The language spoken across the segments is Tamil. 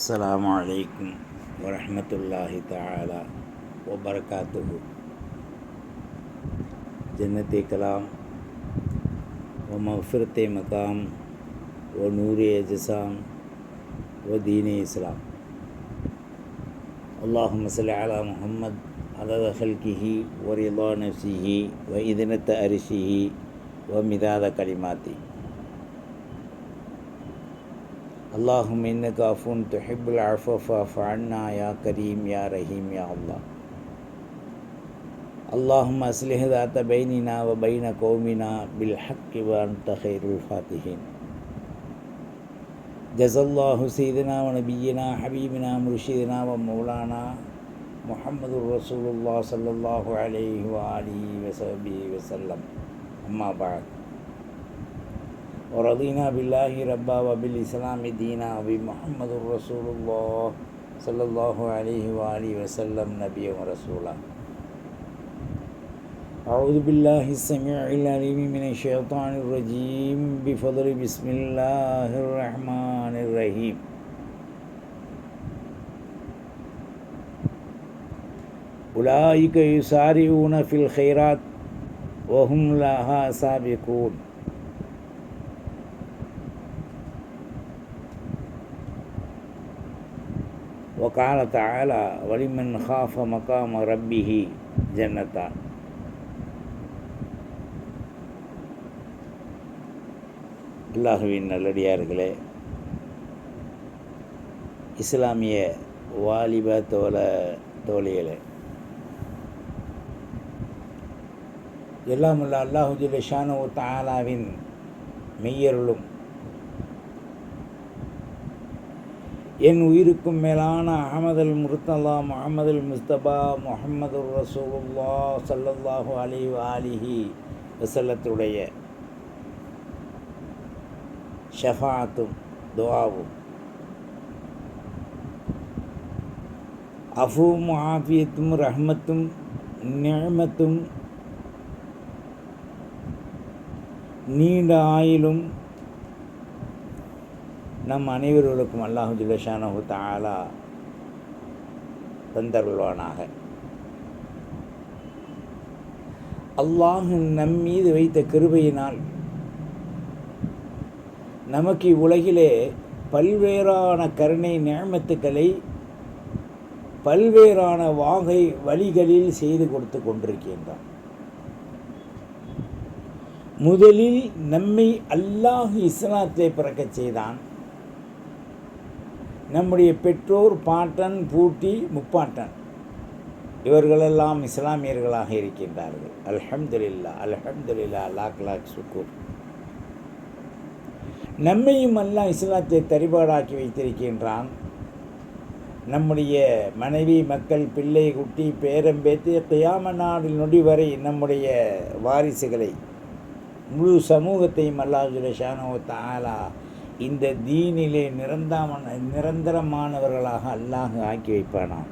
السلام عليكم ورحمة الله تعالى وبركاته جنة كلام ومغفرة مقام ونور اجسام ودين إسلام اللهم صل على محمد عدد خلقه ورضا نفسه وإذنة أرشه ومداد كلماته اللهم إنك عفو تحب العفو فاعف عنا يا كريم يا رحيم يا الله. اللهم أصلح ذات بيننا وبين قومنا بالحق وأنت خير الفاتحين. جزا الله سيدنا ونبينا حبيبنا مرشدنا ومولانا محمد رسول الله صلى الله عليه وآله وصحبه وسلم. أما بعد. ورضينا بالله ربا وبالإسلام دينا وبمحمد رسول الله صلى الله عليه وآله وسلم نبيا ورسولا. أعوذ بالله السميع العليم من الشيطان الرجيم. بفضل بسم الله الرحمن الرحيم. أولئك يسارعون في الخيرات وهم لها سابقون. وقال تعالى ولمن خاف مقام ربه جنتان அல்லாஹுவின் நல்லடியார்களே இஸ்லாமிய வாலிப தோழ தோழிகளே எல்லாம் உள்ள அல்லாஹுஜுல் ஷானு தாலாவின் மெய்யருளும் என் உயிருக்கும் மேலான அகமதுல் முர்த்தல்லா முகமதுல் முஸ்தபா முகமது ரசூல்லா சல்லல்லாஹு அலி அலிஹி வசல்லத்துடைய ஷஃபாத்தும் துவாவும் அஃபும் ஆஃபியத்தும் ரஹ்மத்தும் நியமத்தும் நீண்ட ஆயிலும் நம் அனைவர்களுக்கும் அல்லாஹு ஜுலஷானஹு தாலா தந்தருள்வானாக. அல்லாஹ் நம் மீது வைத்த கிருபையினால் நமக்கு இவ்வுலகிலே பல்வேறான கருணை நியமத்துக்களை பல்வேறான வாகை வழிகளில் செய்து கொடுத்து கொண்டிருக்கின்றான். முதலில் நம்மை அல்லாஹ் இஸ்லாத்தை பிறக்கச் செய்தான். நம்முடைய பெற்றோர் பாட்டன் பூட்டி முப்பாட்டன். இவர்களெல்லாம் இஸ்லாமியர்களாக இருக்கின்றார்கள். அல்ஹம்துலில்லா அல்ஹம்துலில்லா லாக் லாக் சுக்கூர். நம்மையும் எல்லாம் இஸ்லாத்தை தரிபாடாக்கி வைத்திருக்கின்றான். நம்முடைய மனைவி மக்கள் பிள்ளை குட்டி பேரம்பேத்து கியாம நாடில் நொடி வரை நம்முடைய வாரிசுகளை முழு சமூகத்தையும் அல்லாஹுல ஷானோ தாலா இந்த தீனிலே நிரந்தாமன் நிரந்தரமானவர்களாக அல்லாஹ் ஆக்கி வைப்பானாம்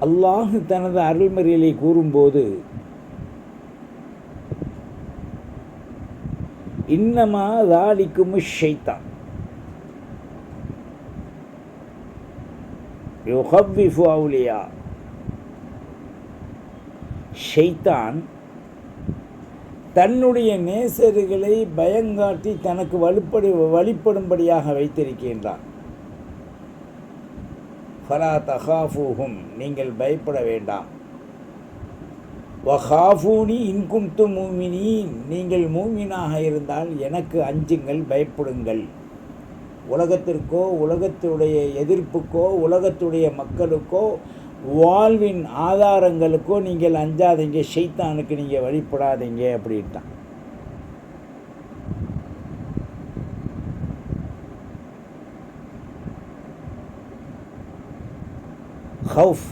அல்லாஹ் தனது அருள்மறியலை கூறும்போது இன்னமா தாலிக்கும் ஷைத்தான் யுஹவ்விஃபு அவுலியா. ஷைத்தான் தன்னுடைய நேசர்களை பயங்காட்டி தனக்கு வலுப்படு வழிபடும்படியாக வைத்திருக்கின்றான். ஃபலா தஹாஃபூஹும் நீங்கள் பயப்பட வேண்டாம். வஹாஃபூனி இன்கும்து மூமினீன் நீங்கள் மூமினாக இருந்தால் எனக்கு அஞ்சுங்கள் பயப்படுங்கள். உலகத்திற்கோ உலகத்துடைய எதிர்ப்புக்கோ உலகத்துடைய மக்களுக்கோ வாழ்வின் ஆதாரங்களுக்கோ நீங்கள் அஞ்சாதீங்க ஷைத்தானுக்கு நீங்கள் வழிபடாதீங்க அப்படின்ட்டான். ஹவுஃப்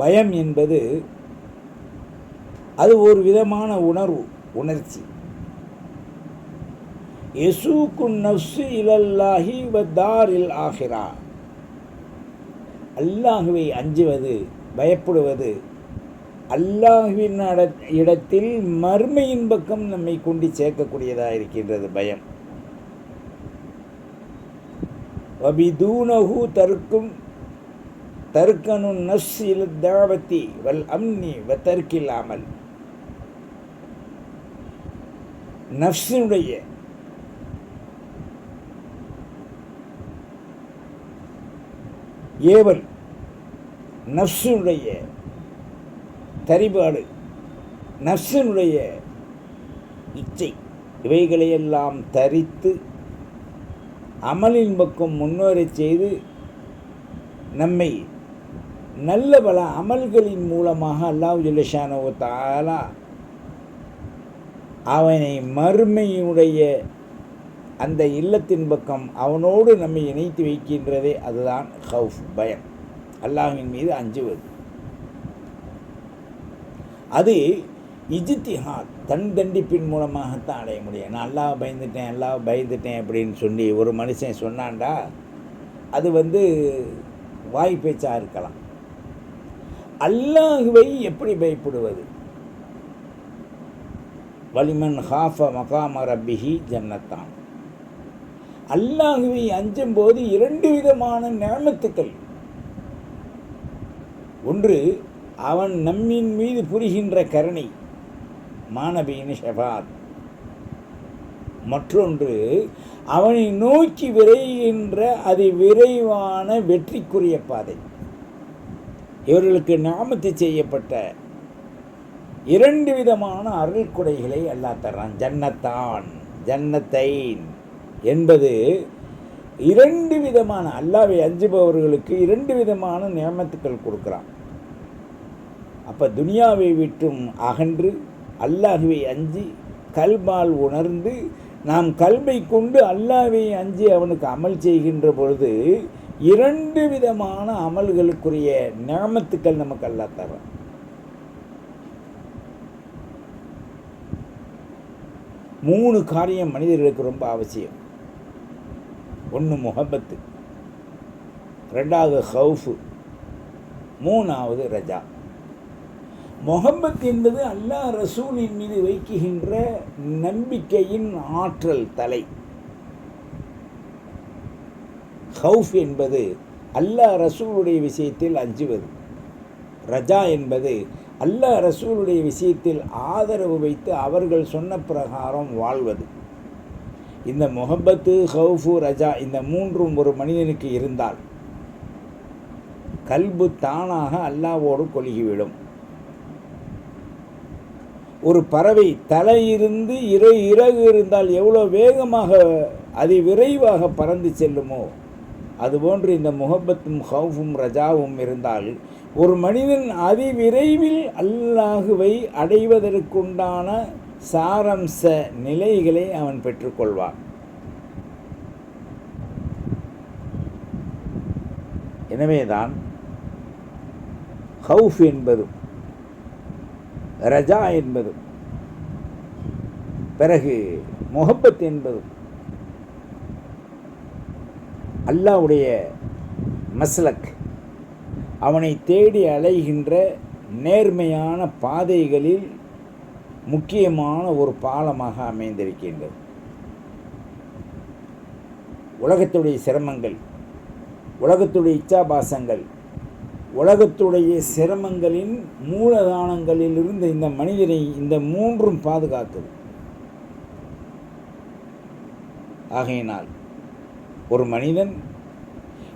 பயம் என்பது அது ஒரு விதமான உணர்வு உணர்ச்சி. எசூக்கு நஃப்சு இலல்லாஹி வத்தாரில் ஆகிறான் அல்லாஹுவை அஞ்சுவது பயப்படுவது அல்லாஹுவின் இடத்தில் மர்மையின் பக்கம் நம்மை கொண்டு சேர்க்கக்கூடியதாக இருக்கின்றது பயம். வபிதூனஹு தர்க்கும் தருக்கனு நஸ் இல் தாவத்தி வல் அம்னி வ தர்க்கில் நஃப்ஸினுடைய ஏவல் நஃப்ஸினுடைய தரிபாடு நஃப்ஸினுடைய இச்சை இவைகளையெல்லாம் தரித்து அமலின் பக்கம் முன்னேறச் செய்து நம்மை நல்ல பல அமல்களின் மூலமாக அல்லாஹ் ஜல்லஷானோ தாலா அவனை மறுமையினுடைய அந்த இல்லத்தின் பக்கம் அவனோடு நம்மை இணைத்து வைக்கின்றதே அதுதான் ஹவுஃப் பயம் அல்லாஹின் மீது அஞ்சுவது. அது இஜித்திஹாத் தன் தண்டிப்பின் மூலமாகத்தான் அடைய முடியும். நான் அல்லாஹ் பயந்துட்டேன் அல்லாவை பயந்துட்டேன் அப்படின்னு சொல்லி ஒரு மனுஷன் சொன்னான்டா அது வந்து வாய் பேச்சாக இருக்கலாம். அல்லாஹுவை எப்படி பயப்படுவது? வலிமன் ஹாஃப மகாம ரப்பிஹி ஜன்னத்தான். அல்லாஹுவை அஞ்சும் போது இரண்டு விதமான நியமத்துக்கள் ஒன்று அவன் நம்மின் மீது புரிகின்ற கருணை மாணவியின் ஷபாத். மற்றொன்று அவனை நோக்கி விரைகின்ற அது விரைவான வெற்றிக்குரிய பாதை. இவர்களுக்கு நாமத்து செய்யப்பட்ட இரண்டு விதமான அருள் கொடைகளை தர்றான். ஜன்னத்தான் ஜன்னத்தைன் என்பது இரண்டு விதமான அல்லாவை அஞ்சுபவர்களுக்கு இரண்டு விதமான நியமத்துக்கள் கொடுக்குறான். அப்போ துனியாவை விட்டும் அகன்று அல்லாஹுவை அஞ்சி கல்பால் உணர்ந்து நாம் கல்வை கொண்டு அல்லாவை அஞ்சி அவனுக்கு அமல் செய்கின்ற பொழுது இரண்டு விதமான அமல்களுக்குரிய நியமத்துக்கள் நமக்கு அல்லா தர்றான் மூணு காரியம் மனிதர்களுக்கு ரொம்ப அவசியம். ஒன்று முகப்பத்து ரெண்டாவது ஹவுஃபு மூணாவது ரஜா. முகப்பத் என்பது அல்லாஹ் ரசூலின் மீது வைக்குகின்ற நம்பிக்கையின் ஆற்றல் தலை. ஹவுஃப் என்பது அல்லாஹ் ரசூலுடைய விஷயத்தில் அஞ்சுவது. ரஜா என்பது அல்லாஹ் ரசூலுடைய விஷயத்தில் ஆதரவு வைத்து அவர்கள் சொன்ன பிரகாரம் வாழ்வது. இந்த முகப்பத்து ஹவுஃபு ரஜா இந்த மூன்றும் ஒரு மனிதனுக்கு இருந்தால் கல்பு தானாக அல்லாவோடு கொலுகிவிடும் ஒரு பறவை தலையிருந்து இரு இறகு இருந்தால் எவ்வளோ வேகமாக அதி விரைவாக பறந்து செல்லுமோ அதுபோன்று இந்த முகப்பத்தும் ஹவுஃபும் ரஜாவும் இருந்தால் ஒரு மனிதன் அதிவிரைவில் அல்லாஹுவை அடைவதற்குண்டான சாரம்ச நிலைகளை அவன் பெற்றுக்கொள்வான். எனவேதான் ஹவுஃப் என்பதும் ரஜா என்பதும் பிறகு முகப்பத் என்பதும் அல்லாவுடைய மஸ்லக். அவனை தேடி அலைகின்ற நேர்மையான பாதைகளில் முக்கியமான ஒரு பாலமாக அமைந்திருக்கின்றது. உலகத்துடைய சிரமங்கள் உலகத்துடைய இச்சாபாசங்கள் உலகத்துடைய சிரமங்களின் மூலதானங்களிலிருந்து இந்த மனிதனை இந்த மூன்றும் பாதுகாக்குது ஆகையினால் ஒரு மனிதன்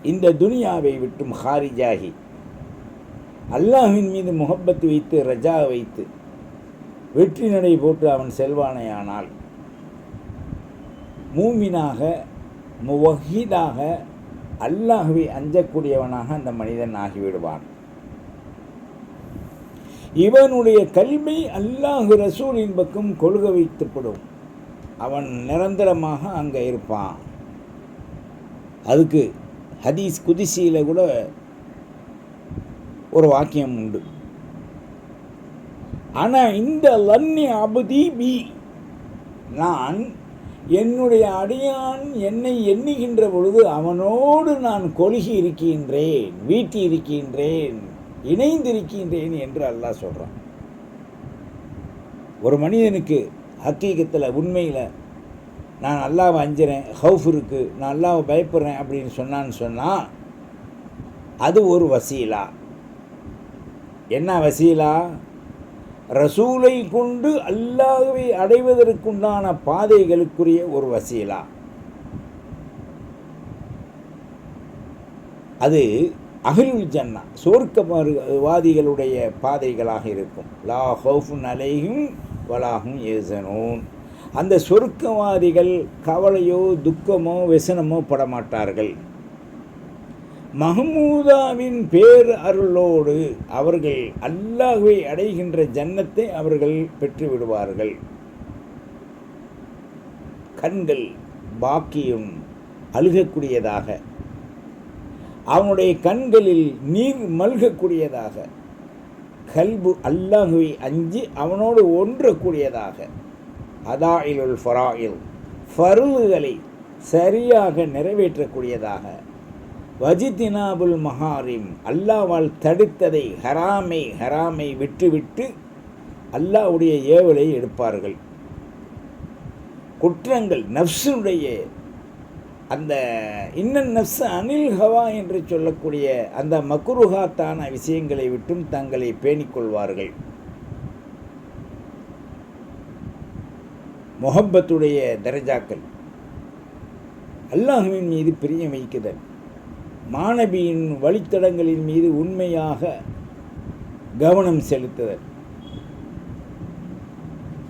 இந்த துனியாவை விட்டும் ஹாரிஜாகி அல்லாஹின் மீது முகப்பத்து வைத்து ரஜா வைத்து வெற்றி நடை போட்டு அவன் செல்வானையானால் மூமினாக முவஹீதாக அல்லாஹுவை அஞ்சக்கூடியவனாக அந்த மனிதன் ஆகிவிடுவான். இவனுடைய கல்வி அல்லாஹு ரசூலின் பக்கம் கொள்க வைத்துப்படும். அவன் நிரந்தரமாக அங்கே இருப்பான். அதுக்கு ஹதீஸ் குதிசியில் கூட ஒரு வாக்கியம் உண்டு. ஆனால் இந்த லன்னி அபதி பி. நான் என்னுடைய அடியான் என்னை எண்ணுகின்ற பொழுது அவனோடு நான் கொலுகி இருக்கின்றேன் வீட்டி இருக்கின்றேன் இணைந்திருக்கின்றேன் என்று அல்லாஹ் சொல்கிறான் ஒரு மனிதனுக்கு ஹக்கீகத்தில் உண்மையில் நான் அல்லாவை அஞ்சுறேன் ஹவுஃப் இருக்குது நான் அல்லாவை பயப்படுறேன் அப்படின்னு சொன்னான்னு சொன்னால் அது ஒரு வசீலா. என்ன வசீலா? ரசூலை கொண்டு அல்லாஹுவை அடைவதற்குண்டான பாதைகளுக்குரிய ஒரு வசீலா. அது அகில் ஜன்னா சோர்க்கவாதிகளுடைய பாதைகளாக இருக்கும். லா ஹவுஃபுன் அலையும் வலாகும் ஏசனோன் அந்த சொர்க்கவாதிகள் கவலையோ துக்கமோ வெசனமோ படமாட்டார்கள். மஹமூதாவின் பேர் அருளோடு அவர்கள் அல்லாஹுவை அடைகின்ற ஜன்னத்தை அவர்கள் பெற்றுவிடுவார்கள். கண்கள் பாக்கியம் அழுகக்கூடியதாக. அவனுடைய கண்களில் நீர் மல்கக்கூடியதாக. கல்பு அல்லாஹுவை அஞ்சு அவனோடு ஒன்றக்கூடியதாக. அதாயிலுல் ஃபராயில் ஃபருள்களை சரியாக நிறைவேற்றக்கூடியதாக. வஜிதினாபுல் மஹாரிம் அல்லாவால் தடுத்ததை ஹராமை ஹராமை விட்டுவிட்டு அல்லாவுடைய ஏவலை எடுப்பார்கள். குற்றங்கள் நஃப்ஸுடைய அந்த இன்னன் நஃப்ஸ் அனில் ஹவா என்று சொல்லக்கூடிய அந்த மக்ருஹாத்தான விஷயங்களை விட்டும் தங்களை பேணிக்கொள்வார்கள் முகப்பத்துடைய தரஜாக்கள். அல்லாஹுவின் மீது பிரியம் வைக்குதல். மாணவியின் வழித்தடங்களின் மீது உண்மையாக கவனம் செலுத்துதல்.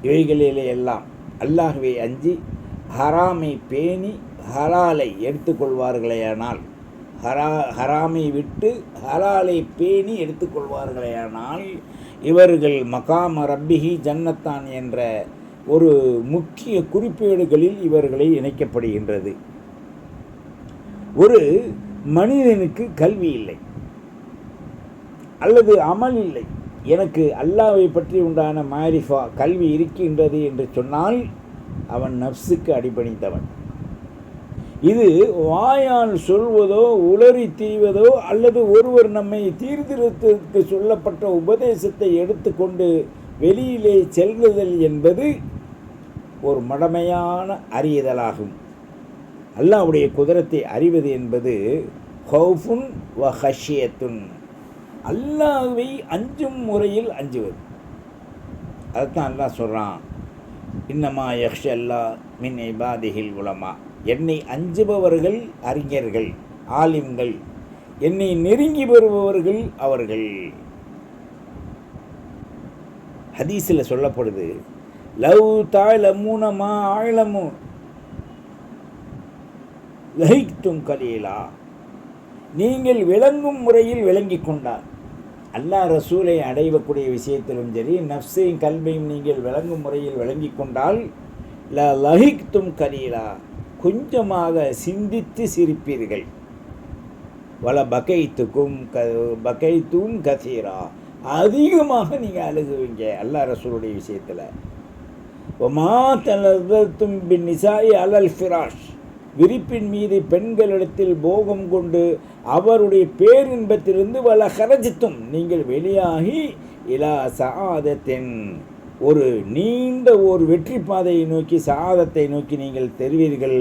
இவைகளிலே எல்லாம் அல்லாஹுவை அஞ்சி ஹராமை பேணி ஹலாலை எடுத்துக்கொள்வார்களேயானால் ஹரா ஹராமை விட்டு ஹலாலை பேணி எடுத்துக்கொள்வார்களேயானால் இவர்கள் மகாம ரப்பிஹி ஜன்னத்தான் என்ற ஒரு முக்கிய குறிப்பேடுகளில் இவர்களை இணைக்கப்படுகின்றது. ஒரு மனிதனுக்கு கல்வி இல்லை. அல்லது அமல் இல்லை. எனக்கு அல்லாவை பற்றி உண்டான மாரிஃபா கல்வி இருக்கின்றது என்று சொன்னால் அவன் நப்சுக்கு அடிபணித்தவன் இது வாயால் சொல்வதோ உளறி தீவதோ அல்லது ஒருவர் நம்மை தீர்திருத்தத்துக்கு சொல்லப்பட்ட உபதேசத்தை எடுத்துக்கொண்டு வெளியிலே செல்லுதல் என்பது ஒரு மடமையான அறியுதலாகும் அல்லாவுடைய குதிரத்தை அறிவது என்பது ஹவுஃபுன் வ ஹஷியத்துன். அல்லாவை அஞ்சும் முறையில் அஞ்சுவது. அதுதான் அல்லா சொல்கிறான் இன்னமா யக்ஷ அல்லா மின் இபாதிஹில் உலமா. என்னை அஞ்சுபவர்கள் அறிஞர்கள் ஆலிம்கள். என்னை நெருங்கி வருபவர்கள் அவர்கள். ஹதீஸில் சொல்லப்படுது லவ் தாழமூனமா ஆழமு. லஹிக்தும் கலீலா. நீங்கள் விளங்கும் முறையில் விளங்கி கொண்டார் அல்லாஹ் ரசூலை அடையக்கூடிய விஷயத்திலும் சரி நஃப்ஸையும் கல்வியும் நீங்கள் விளங்கும் முறையில் விளங்கி கொண்டால் ல லஹிக்தும் கலீலா. கொஞ்சமாக சிந்தித்து சிரிப்பீர்கள். வல பகைத்துக்கும் க பகைத்தும் கசீரா. அதிகமாக நீங்கள் அழுகுவீங்க அல்லா ரசூலுடைய விஷயத்தில். ஒமா தலதும் பின் நிசாயி அலல் ஃபிராஷ். விரிப்பின் மீது பெண்களிடத்தில் போகம் கொண்டு அவருடைய பேரின்பத்திலிருந்து வல கரஜித்தும் நீங்கள் வெளியாகி இலா சாதத்தின் ஒரு நீண்ட ஒரு வெற்றி பாதையை நோக்கி சாதத்தை நோக்கி நீங்கள் தெரிவீர்கள்.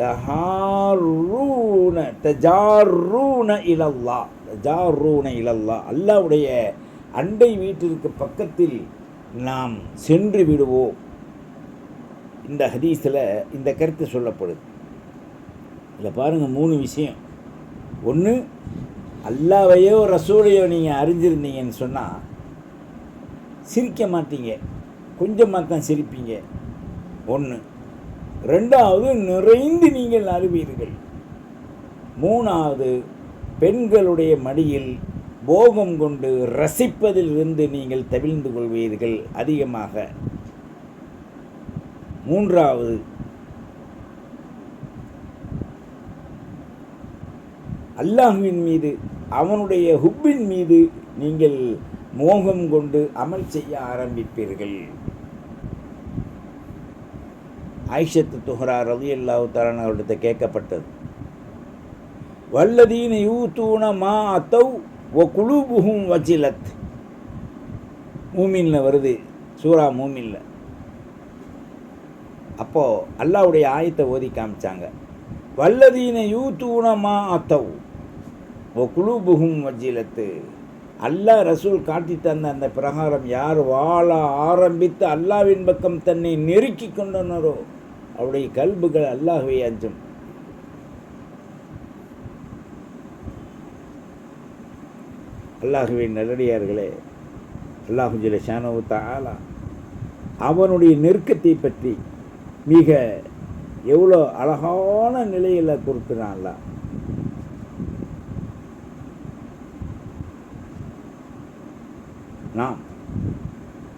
தஹாரூன தஜாரூன இலல்லா தஜாரூன இலல்லா. அல்லாவுடைய அண்டை வீட்டிற்கு பக்கத்தில் நாம் சென்று விடுவோம். இந்த ஹதீஸில் இந்த கருத்து சொல்லப்படுது. இதில் பாருங்கள் மூணு விஷயம். ஒன்று அல்லாவையோ ரசூலையோ நீங்கள் அறிஞ்சிருந்தீங்கன்னு சொன்னால் சிரிக்க மாட்டீங்க. கொஞ்சமாக தான் சிரிப்பீங்க. ஒன்று ரெண்டாவது நிறைந்து நீங்கள் அறிவீர்கள் மூணாவது பெண்களுடைய மடியில் போகம் கொண்டு ரசிப்பதிலிருந்து நீங்கள் தவிழ்ந்து கொள்வீர்கள் அதிகமாக. மூன்றாவது அல்லாஹுவின் மீது அவனுடைய ஹுப்பின் மீது நீங்கள் மோகம் கொண்டு அமல் செய்ய ஆரம்பிப்பீர்கள். ஆயிஷத்து துஹரா ரவி அல்லாஹு தலான் அவர்கிட்ட கேட்கப்பட்டது. வல்லதீன யூத்தூன மா அத்தவ் ஒ குழுபுகும் வச்சிலத் மூமின்ல வருது சூரா மூமின்ல. அப்போது அல்லாவுடைய ஆயத்தை ஓதி காமிச்சாங்க. வல்லதீன யூத்தூனமா அத்தவ் ஓ குழுபுகும் வஜிலத்து அல்லாஹ் ரசூல் காட்டி தந்த அந்த பிரகாரம் யார் வாழ ஆரம்பித்து அல்லாவின் பக்கம் தன்னை நெருக்கி கொண்டனரோ அவருடைய கல்புகள் அல்லாஹுவை அஞ்சும். அல்லாஹுவின் நல்லடியார்களே அல்லாஹு ஜில ஷானவு தாலா அவனுடைய நெருக்கத்தை பற்றி மிக எவ்வளோ அழகான நிலையில் கொடுத்துனான்லாம் நாம்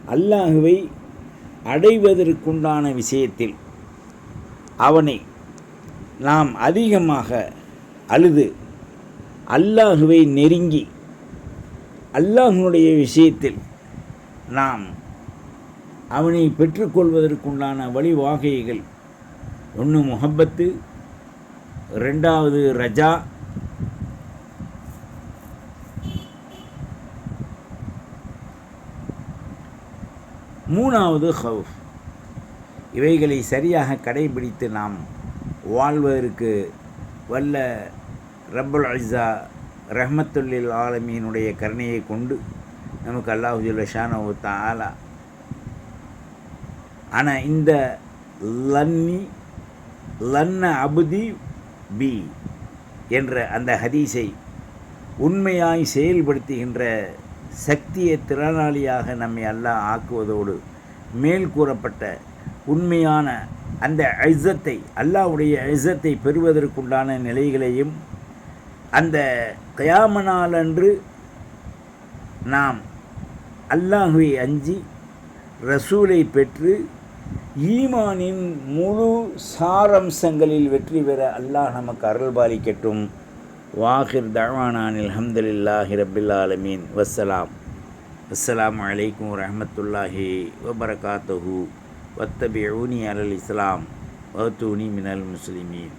அல்லாஹுவை அடைவதற்குண்டான விஷயத்தில் அவனை நாம் அதிகமாக அழுது அல்லாஹுவை நெருங்கி அல்லாஹனுடைய விஷயத்தில் நாம் அவனை பெற்றுக்கொள்வதற்குண்டான வழிவாகைகள் ஒன்று முகப்பத்து ரெண்டாவது ரஜா மூணாவது ஹவுஃப் இவைகளை சரியாக கடைபிடித்து நாம் வாழ்வதற்கு வல்ல ரப்பல் அஜா ரஹமத்துல்லில் ஆலமியினுடைய கருணையை கொண்டு நமக்கு அல்லாஹுல்ல ஷானவு தாலா ஆனால் இந்த லன்னி லன்ன அபுதி பி என்ற அந்த ஹதீஸை உண்மையாய் செயல்படுத்துகின்ற சக்தியை திறனாளியாக நம்மை அல்லாஹ் ஆக்குவதோடு மேல் கூறப்பட்ட உண்மையான அந்த ஐசத்தை அல்லாஹ்வுடைய ஐசத்தை பெறுவதற்குண்டான நிலைகளையும் அந்த கயாம நாளன்று நாம் அல்லாஹுவை அஞ்சி ரசூலை பெற்று ஈமானின் முழு சாரம்சங்களில் வெற்றி பெற அல்லாஹ் நமக்கு அருள் பாலிக்கட்டும் வாஹிர் தவானானில் அஹமதுல்லாஹி ரபில் ஆலமீன் வஸ்ஸலாம் அஸ்ஸலாமு அலைக்கும் வரஹமத்துல்லாஹி வபரகாத்துஹு வத்தபியூனி அலல் இஸ்லாம் வத்தூனி மினல் முஸ்லிமீன்